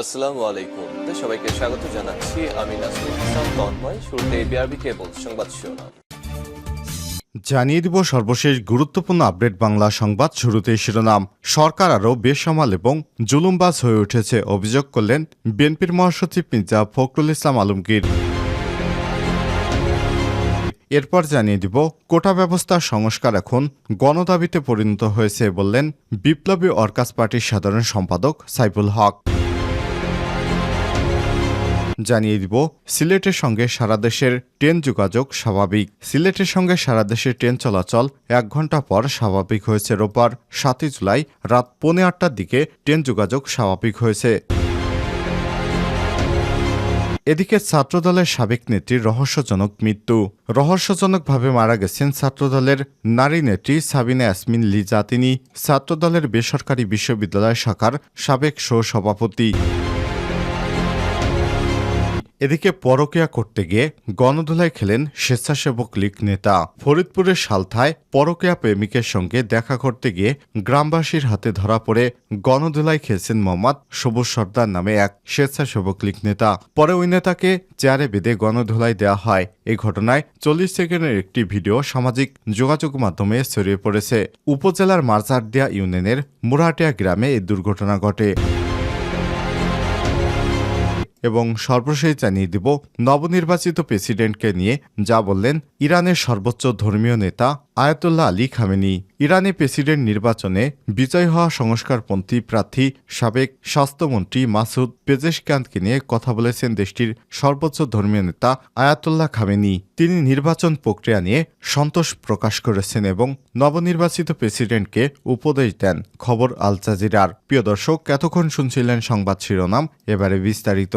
আসসালামু আলাইকুম। সবাইকে স্বাগত জানাচ্ছি। আমি হাসান তন্ময়। শুরুতে বিআরবি কেবল সংবাদ শিরোনাম। জানিয়ে দিব সর্বশেষ গুরুত্বপূর্ণ আপডেট বাংলা সংবাদ শুরুতেই শিরোনাম। সরকার আরও বেসামাল এবং জুলুমবাজ হয়ে উঠেছে, অভিযোগ করলেন বিএনপির মহাসচিব মির্জা ফখরুল ইসলাম আলমগীর। এরপর জানিয়ে দিব, কোটা ব্যবস্থার সংস্কার এখন গণদাবিতে পরিণত হয়েছে বললেন বিপ্লবী অর্কাস পার্টির সাধারণ সম্পাদক সাইফুল হক। জানিয়ে দিব, সিলেটের সঙ্গে সারা দেশের ট্রেন যোগাযোগ স্বাভাবিক। সিলেটের সঙ্গে সারা দেশের ট্রেন চলাচল এক ঘণ্টা পর স্বাভাবিক হয়েছে। রোববার সাতই জুলাই রাত পৌনে আটটার দিকে ট্রেন যোগাযোগ স্বাভাবিক হয়েছে। এদিকে ছাত্রদলের সাবেক নেত্রীর রহস্যজনক মৃত্যু। রহস্যজনকভাবে মারা গেছেন ছাত্রদলের নারী নেত্রী সাবিনা ইয়াসমিন লিজা। তিনি ছাত্রদলের বেসরকারি বিশ্ববিদ্যালয় শাখার সাবেক সহসভাপতি। এদিকে পরকিয়া করতে গিয়ে গণধোলায় খেলেন স্বেচ্ছাসেবক লীগ নেতা। ফরিদপুরের সালথায় পরকিয়া প্রেমিকের সঙ্গে দেখা করতে গিয়ে গ্রামবাসীর হাতে ধরা পড়ে গণধোলায় খেলছেন মোহাম্মদ সবুজ সর্দার নামে এক স্বেচ্ছাসেবক লীগ নেতা। পরে ওই নেতাকে চেয়ারে বেঁধে গণধোলায় দেওয়া হয়। এই ঘটনায় চল্লিশ সেকেন্ডের একটি ভিডিও সামাজিক যোগাযোগ মাধ্যমে ছড়িয়ে পড়েছে। উপজেলার মারজারদিয়া ইউনিয়নের মুরাটিয়া গ্রামে এই দুর্ঘটনা ঘটে। এবং সর্বশেষ জানিয়ে দিব নবনির্বাচিত প্রেসিডেন্টকে নিয়ে যা বললেন ইরানের সর্বোচ্চ ধর্মীয় নেতা আয়াতুল্লাহ আলী খামেনি। ইরানে প্রেসিডেন্ট নির্বাচনে বিজয় হওয়া সংস্কারপন্থী প্রার্থী সাবেক স্বাস্থ্যমন্ত্রী মাসুদ পেজেশকান্তকে নিয়ে কথা বলেছেন দেশটির সর্বোচ্চ ধর্মীয় নেতা আয়াতুল্লাহ খামেনি। তিনি নির্বাচন প্রক্রিয়া নিয়ে সন্তোষ প্রকাশ করেছেন এবং নবনির্বাচিত প্রেসিডেন্টকে উপদেশ দেন। খবর আল জাজিরার। প্রিয় দর্শক, এতক্ষণ শুনছিলেন সংবাদ শিরোনাম, এবারে বিস্তারিত।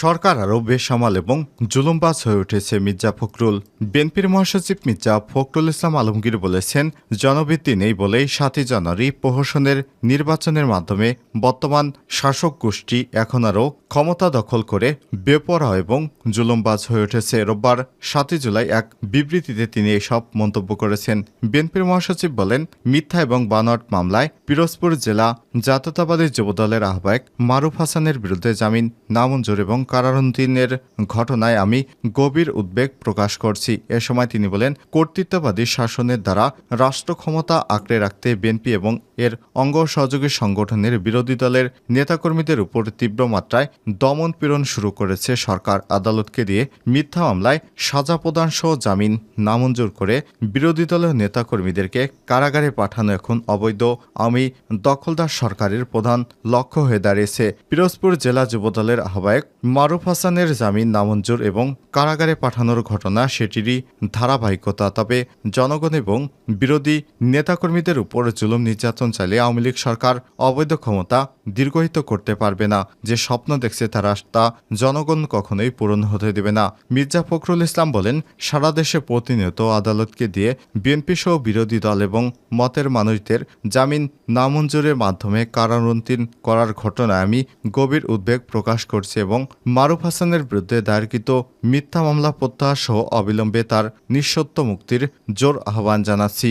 সরকার আরও বেসামাল এবং জুলুমবাজ হয়ে উঠেছে মির্জা ফখরুল। বিএনপির মহাসচিব মির্জা ফখরুল ইসলাম আলমগীর বলেছেন জনভিত্তি নেই বলেই সাতই জানুয়ারি প্রহসনের নির্বাচনের মাধ্যমে বর্তমান শাসক গোষ্ঠী এখন আরও ক্ষমতা দখল করে বেপরা এবং জুলুমবাজ হয়ে উঠেছে। রোববার সাতই জুলাই এক বিবৃতিতে তিনি এসব মন্তব্য করেছেন। বিএনপির মহাসচিব বলেন, মিথ্যা এবং বানোয়াট মামলায় পিরোজপুর জেলা জাতীয়তাবাদী যুবদলের আহ্বায়ক মারুফ হাসানের বিরুদ্ধে জামিন, নামঞ্জুর এবং কারারন্তিনের ঘটনায় আমি গভীর উদ্বেগ প্রকাশ করছি। এ সময় তিনি বলেন, কর্তৃত্ববাদী শাসনের দ্বারা রাষ্ট্র ক্ষমতা আঁকড়ে রাখতে বিএনপি এবং এর অঙ্গ সহযোগী সংগঠনের বিরোধী দলের নেতাকর্মীদের উপর তীব্র মাত্রায় দমন পীড়ন শুরু করেছে সরকার। আদালতকে দিয়ে মিথ্যা মামলায় সাজা প্রদান সহ জামিন নামঞ্জুর করে বিরোধী দলের নেতাকর্মীদেরকে কারাগারে পাঠানো এখন অবৈধ। আমি দখলদার সরকারের প্রধান লক্ষ্য হয়ে দাঁড়িয়েছে পিরোজপুর জেলা যুবদলের আহ্বায়ক মারুফ হাসানের জামিন নামঞ্জুর এবং কারাগারে পাঠানোর ঘটনা সেটিরই ধারাবাহিকতা। তবে জনগণ এবং বিরোধী নেতাকর্মীদের উপর জুলুম নির্যাতন চালিয়ে আওয়ামী লীগ সরকার অবৈধ ক্ষমতা দীর্ঘহিত করতে পারবে না। যে স্বপ্ন দেখছে তারা তা জনগণ কখনোই পূরণ হতে দেবে না। মির্জা ফখরুল ইসলাম বলেন, সারা দেশে প্রতিনিয়ত আদালতকে দিয়ে বিএনপি সহ বিরোধী দল এবং মতের মানুষদের জামিন নামঞ্জুরের মাধ্যমে কারারন্তিন করার ঘটনায় আমি গভীর উদ্বেগ প্রকাশ করছি এবং মারুফ হাসানের বিরুদ্ধে দায়েরকৃত মিথ্যা মামলা প্রত্যাহার সহ অবিলম্বে তার নিঃসত্ব মুক্তির জোর আহ্বান জানাচ্ছি।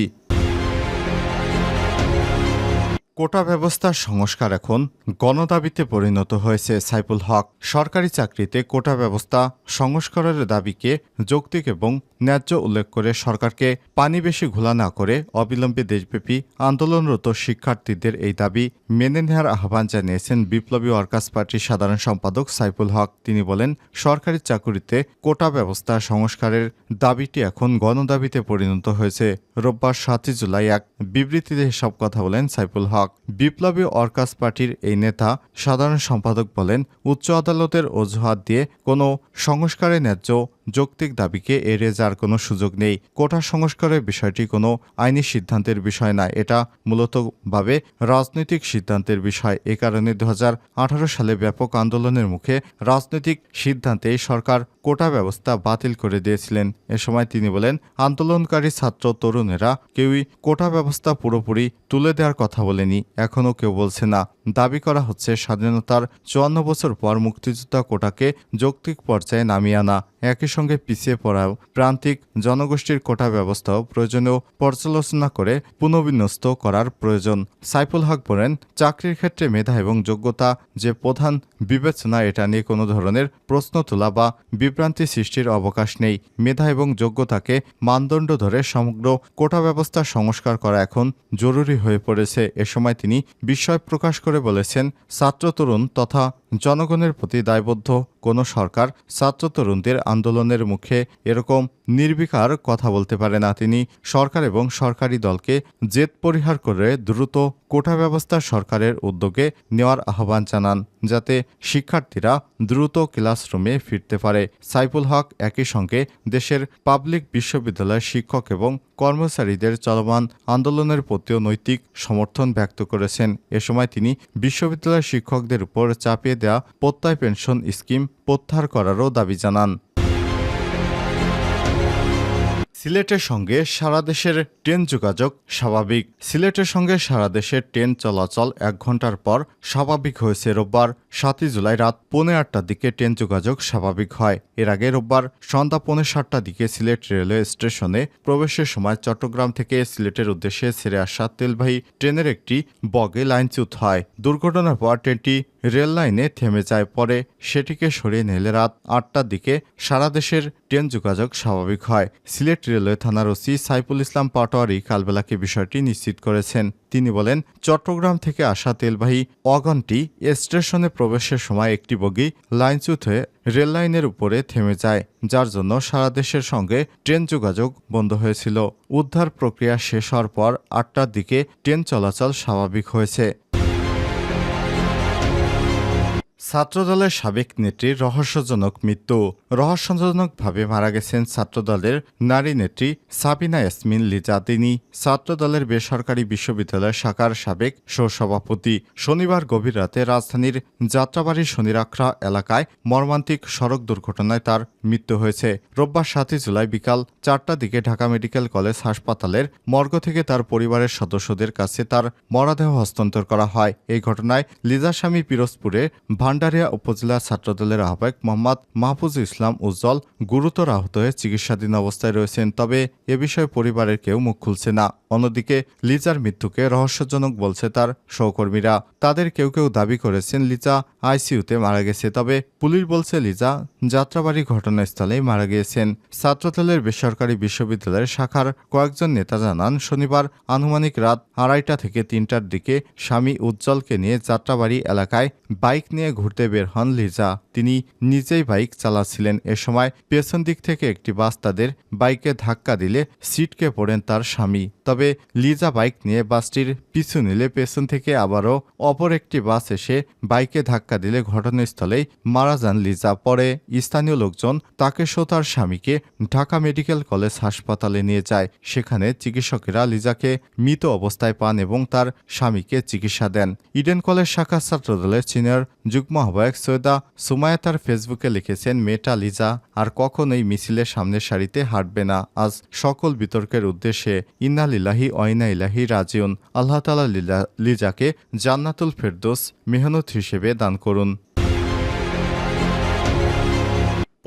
কোটা ব্যবস্থার সংস্কার এখন গণদাবিতে পরিণত হয়েছে সাইফুল হক। সরকারি চাকরিতে কোটা ব্যবস্থা সংস্কারের দাবিকে যৌক্তিক এবং ন্যায্য উল্লেখ করে সরকারকে পানি বেশি ঘোলা না করে অবিলম্বে দেশব্যাপী আন্দোলনরত শিক্ষার্থীদের এই দাবি মেনে নেওয়ার আহ্বান জানিয়েছেন বিপ্লবী ওয়ার্কার্স পার্টির সাধারণ সম্পাদক সাইফুল হক। তিনি বলেন, সরকারি চাকুরিতে কোটা ব্যবস্থা সংস্কারের দাবিটি এখন গণদাবিতে পরিণত হয়েছে। রোববার সাতই জুলাই এক বিবৃতিতে এসব কথা বলেন সাইফুল হক। বিপ্লবী ওয়ার্কার্স পার্টির এই নেতা সাধারণ সম্পাদক বলেন, উচ্চ আদালতের অজুহাত দিয়ে কোনো সংস্কারে ন্যায্য যৌক্তিক দাবিকে এড়িয়ে যাওয়ার কোনো সুযোগ নেই। কোটা সংস্কারের বিষয়টি কোনো আইনি সিদ্ধান্তের বিষয় না এটা মূলতভাবে রাজনৈতিক সিদ্ধান্তের বিষয়। এ কারণে দু হাজার আঠারো সালে ব্যাপক আন্দোলনের মুখে রাজনৈতিক সিদ্ধান্তে সরকার কোটা ব্যবস্থা বাতিল করে দিয়েছিলেন। এ সময় তিনি বলেন, আন্দোলনকারী ছাত্র, তরুণেরা কেউই কোটা ব্যবস্থা পুরোপুরি তুলে দেওয়ার কথা বলেনি। এখনও কেউ বলছে না। দাবি করা হচ্ছে স্বাধীনতার চুয়ান্ন বছর পর মুক্তিযোদ্ধা কোটাকে যৌক্তিক পর্যায়ে নামিয়ে আনা। একই সঙ্গে পিছিয়ে পড়াও প্রান্তিক জনগোষ্ঠীর কোটা ব্যবস্থাও প্রয়োজনীয় পর্যালোচনা করে পুনর্বিন্যস্ত করার প্রয়োজন। সাইফুল হক বলেন, চাকরির ক্ষেত্রে মেধা এবং যোগ্যতা যে প্রধান বিবেচনা, এটা নিয়ে কোনো ধরনের প্রশ্ন তোলা বা বিভ্রান্তি সৃষ্টির অবকাশ নেই। মেধা এবং যোগ্যতাকে মানদণ্ড ধরে সমগ্র কোটা ব্যবস্থা সংস্কার করা এখন জরুরি হয়ে পড়েছে। এ সময় তিনি বিস্ময় প্রকাশ করে বলেছেন ছাত্র তরুণ তথা জনগণের প্রতি দায়বদ্ধ। কোনো সরকার ছাত্র তরুণদের আন্দোলনের মুখে এরকম নির্বিকার কথা বলতে পারে না। তিনি সরকার এবং সরকারি দলকে জেদ পরিহার করে দ্রুত কোটা ব্যবস্থা সরকারের উদ্যোগে নেওয়ার আহ্বান জানান, যাতে শিক্ষার্থীরা দ্রুত ক্লাসরুমে ফিরতে পারে। সাইফুল হক একই সঙ্গে দেশের পাবলিক বিশ্ববিদ্যালয়ের শিক্ষক এবং কর্মচারীদের চলমান আন্দোলনের প্রতিও নৈতিক সমর্থন ব্যক্ত করেছেন। এ সময় তিনি বিশ্ববিদ্যালয়ের শিক্ষকদের উপর চাপিয়ে দেওয়া প্রত্যয় পেনশন স্কিম প্রত্যাহার করারও দাবি জানান। সিলেটের সঙ্গে সারা দেশের ট্রেন যোগাযোগ স্বাভাবিক। সিলেটের সঙ্গে সারা দেশের ট্রেন চলাচল এক ঘণ্টার পর স্বাভাবিক হয়েছে রোববার, সাতই জুলাই রাত পৌনে আটটার দিকে ট্রেন যোগাযোগ স্বাভাবিক হয়। এর আগে রোববার সন্ধ্যা পৌনে সাতটার দিকে সিলেট রেলওয়ে স্টেশনে প্রবেশের সময় চট্টগ্রাম থেকে সিলেটের উদ্দেশ্যে ছেড়ে আসা তেলবাহী ট্রেনের একটি বগে লাইনচ্যুত হয়। দুর্ঘটনার পর ট্রেনটি রেল লাইনে থেমে যায় পরে সেটিকে সরিয়ে নিলে রাত আটটার দিকে সারা দেশের ট্রেন যোগাযোগ স্বাভাবিক হয়। সিলেট রেলওয়ে থানার ওসি সাইফুল ইসলাম পাটোয়ারি কালবেলাকে বিষয়টি নিশ্চিত করেছেন। তিনি বলেন, চট্টগ্রাম থেকে আসা তেলবাহী অগনটি স্টেশনে প্রবেশের সময় একটি বগি লাইনচ্যুত হয়ে রেল লাইনের উপরে থেমে যায়, যার জন্য সারা দেশের সঙ্গে ট্রেন যোগাযোগ বন্ধ হয়েছিল। উদ্ধার প্রক্রিয়া শেষ হওয়ার পর আটটার দিকে ট্রেন চলাচল স্বাভাবিক হয়েছে। ছাত্রদলের সাবেক নেত্রীর রহস্যজনক মৃত্যু। রহস্যজনকভাবে মারা গেছেন ছাত্রদলের নারী নেত্রী সাবিনা ইয়াসমিন লিজা। তিনি ছাত্রদলের বেসরকারি বিশ্ববিদ্যালয় শাখার সাবেক সহসভাপতি। শনিবার গভীর রাতে রাজধানীর যাত্রাবাড়ি শনিরাখড়া এলাকায় মর্মান্তিক সড়ক দুর্ঘটনায় তার মৃত্যু হয়েছে। রোববার সাতই জুলাই বিকাল চারটার দিকে ঢাকা মেডিকেল কলেজ হাসপাতালের মর্গ থেকে তার পরিবারের সদস্যদের কাছে তার মরাদেহ হস্তান্তর করা হয়। এই ঘটনায় লিজা স্বামী পিরোজপুরে ভান্ডারিয়া উপজেলা ছাত্রদলের আহ্বায়ক মোহাম্মদ মাহফুজ ইসলাম উজ্জ্বল গুরুতর আহত হয়ে চিকিৎসাধীন অবস্থায় রয়েছেন, তবে এ বিষয়ে পরিবারের কেউ মুখ খুলছে না। অন্যদিকে লিজার মৃত্যুকে রহস্যজনক বলছে তার সহকর্মীরা। তাদের কেউ কেউ দাবি করেছেন, লিজা আইসিইউতে মারা গেছে, তবে পুলিশ বলছে লিজা যাত্রাবাড়ি ঘটনাস্থলেই মারা গিয়েছেন। ছাত্রদলের বেসরকারি বিশ্ববিদ্যালয়ের শাখার কয়েকজন নেতা জানান, শনিবার আনুমানিক রাত আড়াইটা থেকে তিনটার দিকে স্বামী উজ্জ্বলকে নিয়ে যাত্রাবাড়ি এলাকায় বাইক নিয়ে ঘুরতে বের হন লিজা। তিনি নিজেই বাইক চালাচ্ছিলেন। এ সময় পেছন দিক থেকে একটি বাস তাদের বাইকে ধাক্কা দিলে সিটকে পড়েন তার স্বামী। তবে লিজা বাইক নিয়ে বাসটির পিছু নিলে পেছন থেকে আবারও অপর একটি বাস এসে বাইকে ধাক্কা দিলে ঘটনাস্থলেই মারা যান লিজা। পরে স্থানীয় লোকজন তাকে তার স্বামীকে ঢাকা মেডিকেল কলেজ হাসপাতালে নিয়ে যায়। সেখানে চিকিৎসকেরা লিজাকে মৃত অবস্থায় পান এবং তার স্বামীকে চিকিৎসা দেন। ইডেন কলেজ শাখা ছাত্রদলের সিনিয়র যুগ্ম আহ্বায়ক সৈয়দা সুমায়া তার ফেসবুকে লিখেছেন, মেয়েটা লিজা, আর কখনোই মিছিলের সামনের সারিতে হাঁটবে না। আজ সকল বিতর্কের উদ্দেশ্যে ইন্না লিলাহি অয়না ইলাহি রাজিউন। আল্লাহ তালা লিজাকে জান্নাতুল ফেরদোস মেহনত হিসেবে দান করুন।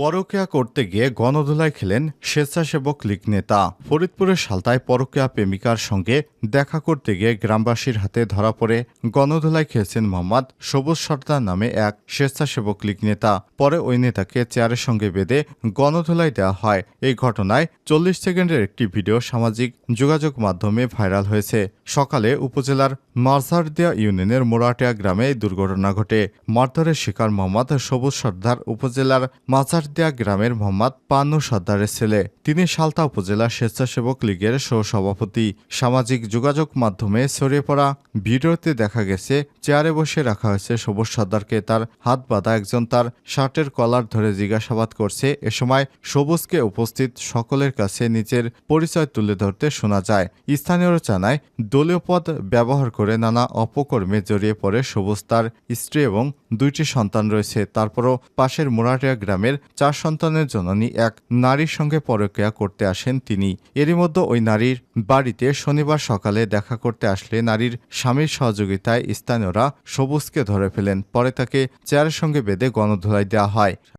পরকিয়া করতে গিয়ে গণধোলায় খেলেন স্বেচ্ছাসেবক লীগ নেতা। ফরিদপুরের সালতায় পরকিয়া প্রেমিকার সঙ্গে দেখা করতে গিয়ে গ্রামবাসীর হাতে ধরা পড়ে গণধোলায় খেয়েছেন মোহাম্মদ সবুজ সর্দার নামে এক স্বেচ্ছাসেবক লীগ নেতা। পরে ওই নেতাকে চেয়ারের সঙ্গে বেঁধে গণধোলায় দেওয়া হয়। এই ঘটনায় চল্লিশ সেকেন্ডের একটি ভিডিও সামাজিক যোগাযোগ মাধ্যমে ভাইরাল হয়েছে। সকালে উপজেলার মারসারদিয়া ইউনিয়নের মোরাটিয়া গ্রামে এই দুর্ঘটনা ঘটে। মারধরের শিকার মোহাম্মদ সবুজ সর্দার উপজেলার মাঝার মুরারদিয়া গ্রামের মোহাম্মদ পানু সর্দারের ছেলে। তিনি সালতা উপজেলা স্বেচ্ছাসেবক লীগের সহসভাপতি। সামাজিক যোগাযোগ মাধ্যমে ছড়িয়ে পড়া ভিডিওতে দেখা গেছে, চেয়ারে বসে রাখা হয়েছে সবুজ সর্দারকে। তার হাত বাঁধা একজন তার শার্টের কলার ধরে জিজ্ঞাসাবাদ করছে। এ সময় সবুজকে উপস্থিত সকলের কাছে নিজের পরিচয় তুলে ধরতে শোনা যায়। স্থানীয়রা জানায়, দলীয় পদ ব্যবহার করে নানা অপকর্মে জড়িয়ে পড়ে সবুজ তার স্ত্রী এবং দুইটি সন্তান রয়েছে। তারপরও পাশের মোরাটিয়া গ্রামের চার সন্তানের জননী এক নারীর সঙ্গে পরক্রিয়া করতে আসেন তিনি। এরই মধ্যে ওই নারীর বাড়িতে শনিবার সকালে দেখা করতে আসলে নারীর স্বামীর সহযোগিতায় স্থানীয়রা সবুজকে ধরে ফেলেন। পরে তাকে চেয়ারের সঙ্গে বেঁধে গণধোলাই দেওয়া হয়।